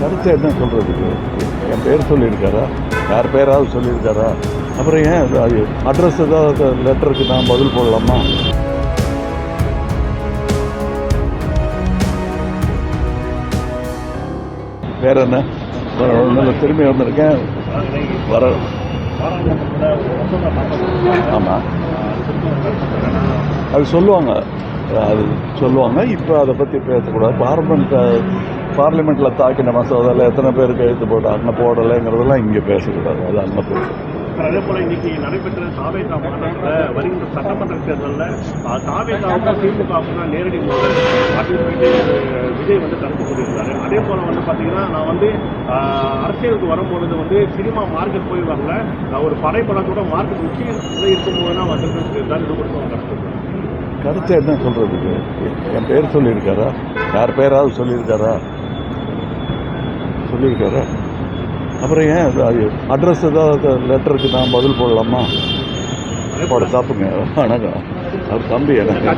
கருத்து என்ன சொல்கிறதுக்கு என் பேர் சொல்லியிருக்காரா? யார் பேராவது சொல்லியிருக்காரா? அப்புறம் ஏன் அது- அட்ரஸ் ஏதாவது லெட்டருக்கு நான் பதில் போடலாமா? வேற என்ன? வேற திரும்பி வந்திருக்கேன். வர ஆமாம் அது சொல்லுவாங்க. அது சொல்லுவாங்க. இப்போ அதை பற்றி பேசக்கூடாது. பார்லிமெண்ட் பார்லிமெண்ட்டில் தாக்கின மசோதாவில் எத்தனை பேருக்கு எழுத்து போட்டாங்க போடலைங்கிறதெல்லாம் இங்கே பேசக்கூடாது. அது அங்கே பேச அதே போல இன்னைக்கு நடைபெற்ற தாவேகா மாநாட்டில் வருகின்ற சட்டமன்ற தேர்தலில் தாவேகாவுக்கும் திமுகவுக்கும் தான் நேரடி மோதல். அப்படின்னு சொல்லிட்டு விஜய் வந்து கருத்து சொல்லியிருந்தாரு அதே போல வந்து பார்த்தீங்கன்னா நான் வந்து ஆஹ், அரசியலுக்கு வரும்பொழுது வந்து சினிமா மார்க்கெட் போய் வரல நான் ஒரு படைப்படம் கூட மார்க்கெட் உச்சியில் இருக்கும்போது தான் வந்துட்டு சொல்லியிருந்தாரு இது மட்டும் கருத்து என்ன சொல்கிறதுக்கு என் பேர் சொல்லியிருக்காரா? யார் பேராவது சொல்லியிருக்காரா? சொல்லியிருக்காரா? அப்புறம் ஏன் அது- அட்ரஸ் ஏதாவது லெட்டருக்கு நான் பதில் போடலாமா? போட சாப்பிடுங்க. வணக்கம். அவர் தம்பி எனக்கு.